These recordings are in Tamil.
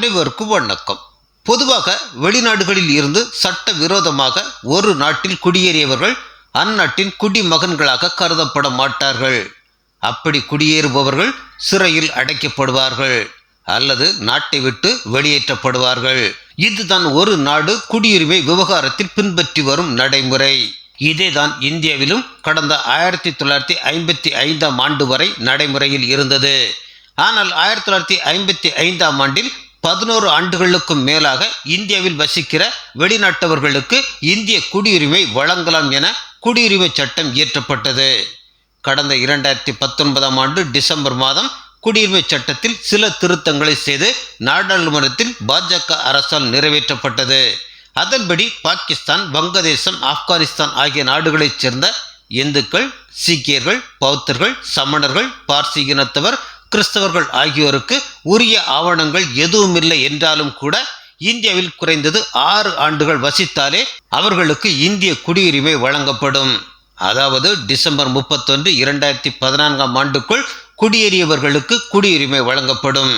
அனைவருக்கும் வணக்கம். பொதுவாக வெளிநாடுகளில் இருந்து சட்ட விரோதமாக ஒரு நாட்டில் குடியேறியவர்கள் அந்நாட்டின் குடிமகன்களாக கருதப்பட மாட்டார்கள். அப்படி குடியேறுபவர்கள் சிறையில் அடைக்கப்படுவார்கள் அல்லது நாட்டை விட்டு வெளியேற்றப்படுவார்கள். இதுதான் ஒரு நாடு குடியுரிமை விவகாரத்தில் பின்பற்றி வரும் நடைமுறை. இதேதான் இந்தியாவிலும் கடந்த ஆயிரத்தி தொள்ளாயிரத்தி ஐம்பத்தி ஐந்தாம் ஆண்டு வரை நடைமுறையில் இருந்தது. ஆனால் ஆயிரத்தி தொள்ளாயிரத்தி ஐம்பத்தி ஐந்தாம் ஆண்டில் பதினோரு ஆண்டுகளுக்கும் மேலாக இந்தியாவில் வசிக்கிற வெளிநாட்டவர்களுக்கு இந்திய குடியுரிமை வழங்கலாம் என குடியுரிமை சட்டம் இயற்றப்பட்டது. கடந்த இரண்டாயிரத்தி பத்தொன்பதாம் ஆண்டு டிசம்பர் மாதம் குடியுரிமை சட்டத்தில் சில திருத்தங்களை செய்து நாடாளுமன்றத்தில் பாஜக அரசால் நிறைவேற்றப்பட்டது. அதன்படி பாகிஸ்தான் வங்கதேசம் ஆப்கானிஸ்தான் ஆகிய நாடுகளைச் சேர்ந்த இந்துக்கள் சீக்கியர்கள் பௌத்தர்கள் சமணர்கள் பார்சி இனத்தவர் கிறிஸ்தவர்கள் ஆகியோருக்கு உரிய ஆவணங்கள் எதுவுமில்லை என்றாலும் கூட இந்தியாவில் குறைந்தது ஆறு ஆண்டுகள் வசித்தாலே அவர்களுக்கு இந்திய குடியுரிமை வழங்கப்படும். அதாவது டிசம்பர் முப்பத்தொன்று இரண்டாயிரத்தி பதினான்காம் ஆண்டுக்குள் குடியேறியவர்களுக்கு குடியுரிமை வழங்கப்படும்.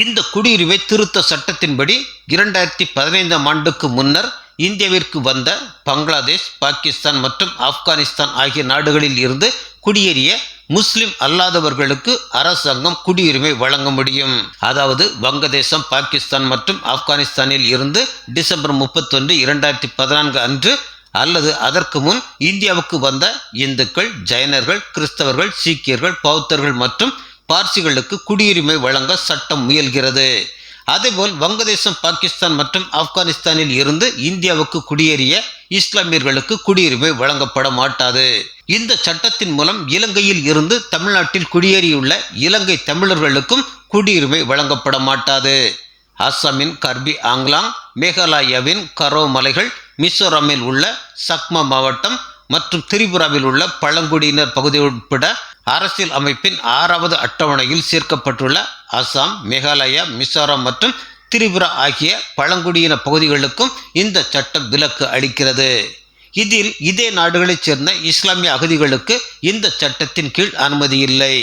இந்த குடியுரிமை திருத்த சட்டத்தின்படி இரண்டாயிரத்தி பதினைந்தாம் ஆண்டுக்கு முன்னர் இந்தியாவிற்கு வந்த பங்களாதேஷ் பாகிஸ்தான் மற்றும் ஆப்கானிஸ்தான் ஆகிய நாடுகளில் இருந்து குடியேறிய முஸ்லிம் அல்லாதவர்களுக்கு அரசாங்கம் குடியுரிமை வழங்க முடியும். அதாவது வங்கதேசம் பாகிஸ்தான் மற்றும் ஆப்கானிஸ்தானில் இருந்து டிசம்பர் முப்பத்தொன்று இரண்டாயிரத்தி பதினான்கு அன்று அல்லது அதற்கு முன் இந்தியாவுக்கு வந்த இந்துக்கள் ஜைனர்கள் கிறிஸ்தவர்கள் சீக்கியர்கள் பௌத்தர்கள் மற்றும் பார்சிகளுக்கு குடியுரிமை வழங்க சட்டம் முயல்கிறது. அதேபோல் வங்கதேசம் பாகிஸ்தான் மற்றும் ஆப்கானிஸ்தானில் இருந்து இந்தியாவுக்கு குடியேறிய இஸ்லாமியர்களுக்கு குடியுரிமை வழங்கப்பட மாட்டாது. இந்த சட்டத்தின் மூலம் இலங்கையில் இருந்து தமிழ்நாட்டில் குடியேறியுள்ள இலங்கை தமிழர்களுக்கும் குடியுரிமை வழங்கப்பட மாட்டாது. அஸ்ஸாமின் கர்பி ஆங்லாங் மேகாலயாவின் கரோ மலைகள் மிசோரமில் உள்ள சக்மா மாவட்டம் மற்றும் திரிபுராவில் உள்ள பழங்குடியினர் பகுதி உட்பட அரசியல் அமைப்பின் ஆறாவது அட்டவணையில் சேர்க்கப்பட்டுள்ள அசாம் மேகாலயா மிசோரம் மற்றும் திரிபுரா ஆகிய பழங்குடியின பகுதிகளுக்கும் இந்த சட்டம் விலக்கு அளிக்கிறது. இதில் இதே நாடுகளைச் சேர்ந்த இஸ்லாமிய அகதிகளுக்கு இந்த சட்டத்தின் கீழ் அனுமதி இல்லை.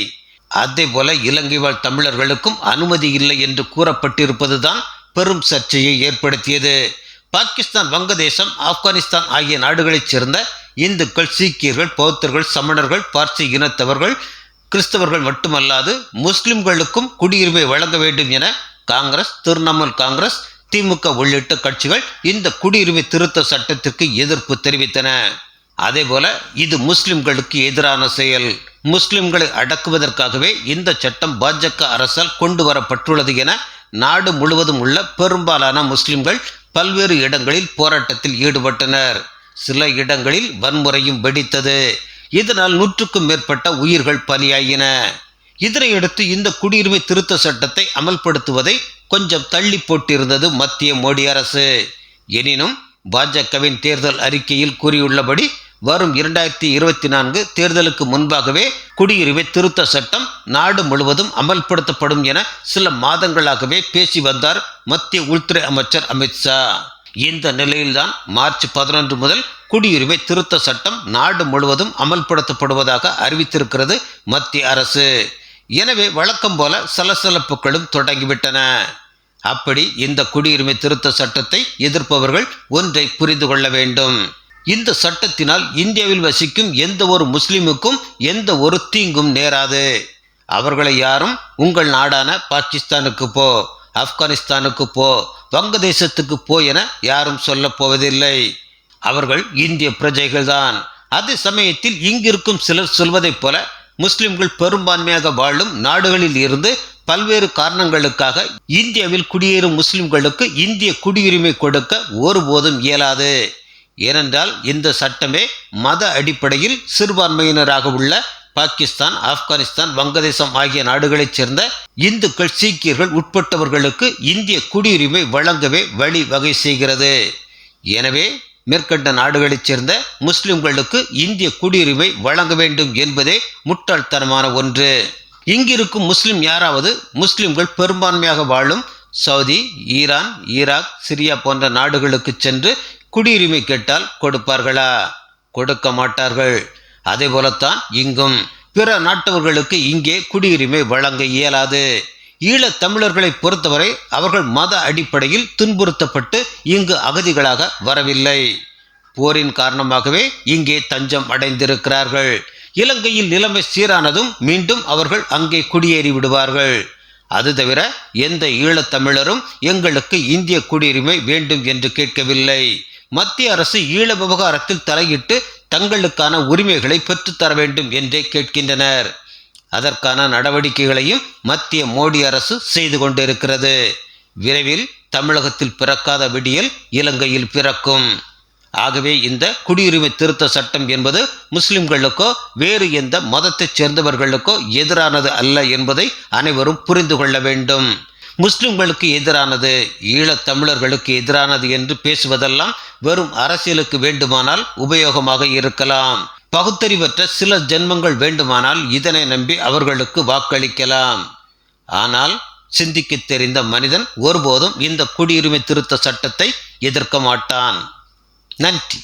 அதே போல இலங்கை வாழ் தமிழர்களுக்கும் அனுமதி இல்லை என்று கூறப்பட்டிருப்பதுதான் பெரும் சர்ச்சையை ஏற்படுத்தியது. பாகிஸ்தான் வங்கதேசம் ஆப்கானிஸ்தான் ஆகிய நாடுகளைச் சேர்ந்த இந்துக்கள் சீக்கியர்கள் பௌத்தர்கள் சமணர்கள் பார்சி இனத்தவர்கள் கிறிஸ்தவர்கள் மட்டுமல்லாது முஸ்லிம்களுக்கும் குடியுரிமை வழங்க வேண்டும் என காங்கிரஸ் திரிணாமுல் காங்கிரஸ் திமுக உள்ளிட்ட கட்சிகள் இந்த குடியுரிமை திருத்த சட்டத்திற்கு எதிர்ப்பு தெரிவித்தன. அதேபோல இது முஸ்லிம்களுக்கு எதிரான செயல். முஸ்லிம்களை அடக்குவதற்காகவே இந்த சட்டம் பாஜக அரசால் கொண்டு வரப்பட்டுள்ளது என நாடு முழுவதும் உள்ள பெரும்பாலான முஸ்லிம்கள் பல்வேறு இடங்களில் போராட்டத்தில் ஈடுபட்டனர். சில இடங்களில் வன்முறையும் வெடித்தது. இதனால் நூற்றுக்கும் மேற்பட்ட உயிர்கள் பலியாயின. இதனையடுத்து இந்த குடியுரிமை திருத்த சட்டத்தை அமல்படுத்துவதை கொஞ்சம் தள்ளி போட்டிருந்தது மத்திய மோடி அரசு. எனினும் பாஜகவின் தேர்தல் அறிக்கையில் கூறியுள்ளபடி வரும் இரண்டாயிரத்தி இருபத்தி நான்கு தேர்தலுக்கு முன்பாகவே குடியுரிமை திருத்த சட்டம் நாடு முழுவதும் அமல்படுத்தப்படும் என சில மாதங்களாகவே பேசி வந்தார் மத்திய உள்துறை அமைச்சர் அமித்ஷா இந்த நிலையில்தான் மார்ச் பதினொன்று முதல் குடியுரிமை திருத்த சட்டம் நாடு முழுவதும் அமல்படுத்தப்படுவதாக அறிவித்திருக்கிறது மத்திய அரசு. எனவே வழக்கம் போல சலசலப்புகளும் தொடங்கிவிட்டன. அப்படி இந்த குடியுரிமை திருத்த சட்டத்தை எதிர்ப்பவர்கள் ஒன்றை புரிந்து கொள்ள வேண்டும். இந்த சட்டத்தினால் இந்தியாவில் வசிக்கும் எந்த ஒரு முஸ்லிமுக்கும் எந்த ஒரு தீங்கும் நேராது. அவர்களை யாரும் உங்கள் நாடான பாகிஸ்தானுக்கு போ ஆப்கானிஸ்தானுக்கு போ வங்கதேசத்துக்கு போ என யாரும் சொல்ல போவதில்லை. அவர்கள் இந்திய பிரஜைகள்தான். அதே சமயத்தில் இங்கிருக்கும் சிலர் சொல்வதைப் போல முஸ்லிம்கள் பெரும்பான்மையாக வாழும் நாடுகளில் இருந்து பல்வேறு காரணங்களுக்காக இந்தியாவில் குடியேறும் முஸ்லிம்களுக்கு இந்திய குடியுரிமை கொடுக்க ஒருபோதும் இயலாது. ஏனென்றால் இந்த சட்டமே மத அடிப்படையில் சிறுபான்மையினராக உள்ள பாகிஸ்தான் ஆப்கானிஸ்தான் வங்கதேசம் ஆகிய நாடுகளைச் சேர்ந்த இந்துக்கள் சீக்கியர்கள் உட்பட்டவர்களுக்கு இந்திய குடியுரிமை வழங்கவே வழி வகை செய்கிறது. எனவே மேற்கண்ட நாடுகளைச் சேர்ந்த முஸ்லிம்களுக்கு இந்திய குடியுரிமை வழங்க வேண்டும் என்பதே முட்டாள்தனமான ஒன்று. இங்கிருக்கும் முஸ்லிம் யாராவது முஸ்லிம்கள் பெரும்பான்மையாக வாழும் சவுதி ஈரான் ஈராக் சிரியா போன்ற நாடுகளுக்கு சென்று குடியுரிமை கேட்டால் கொடுப்பார்களா? கொடுக்க மாட்டார்கள். அதே போலத்தான் இங்கும். பிற நாட்டவர்களுக்கு இங்கே குடியுரிமை வழங்க இயலாது. ஈழத் தமிழர்களை பொறுத்தவரை அவர்கள் மத அடிப்படையில் துன்புறுத்தப்பட்டு இங்கு அகதிகளாக வரவில்லை. போரின் காரணமாகவே இங்கே தஞ்சம் அடைந்திருக்கிறார்கள். இலங்கையில் நிலைமை சீரானதும் மீண்டும் அவர்கள் அங்கே குடியேறி விடுவார்கள். அது தவிர எந்த ஈழத்தமிழரும் எங்களுக்கு இந்திய குடியுரிமை வேண்டும் என்று கேட்கவில்லை. மத்திய அரசு ஈழ விவகாரத்தில் தலையிட்டு தங்களுக்கான உரிமைகளை பெற்றுத்தர வேண்டும் என்றே கேட்கின்றனர். அதற்கான நடவடிக்கைகளையும் மத்திய மோடி அரசு செய்து கொண்டிருக்கிறது. விரைவில் தமிழகத்தில் பிறக்காத விடியல் இலங்கையில் பிறக்கும். ஆகவே இந்த குடியுரிமை திருத்த சட்டம் என்பது முஸ்லிம்களுக்கோ வேறு எந்த மதத்தைச் சேர்ந்தவர்களுக்கோ எதிரானது அல்ல என்பதை அனைவரும் புரிந்து கொள்ள வேண்டும். முஸ்லிம்களுக்கு எதிரானது ஈழத் தமிழர்களுக்கு எதிரானது என்று பேசுவதெல்லாம் வெறும் அரசியலுக்கு வேண்டுமானால் உபயோகமாக இருக்கலாம். பகுத்தறிவற்ற சில ஜென்மங்கள் வேண்டுமானால் இதனை நம்பி அவர்களுக்கு வாக்களிக்கலாம். ஆனால் சிந்திக்க தெரிந்த மனிதன் ஒருபோதும் இந்த குடியுரிமை திருத்த சட்டத்தை எதிர்க்க மாட்டான். நன்றி.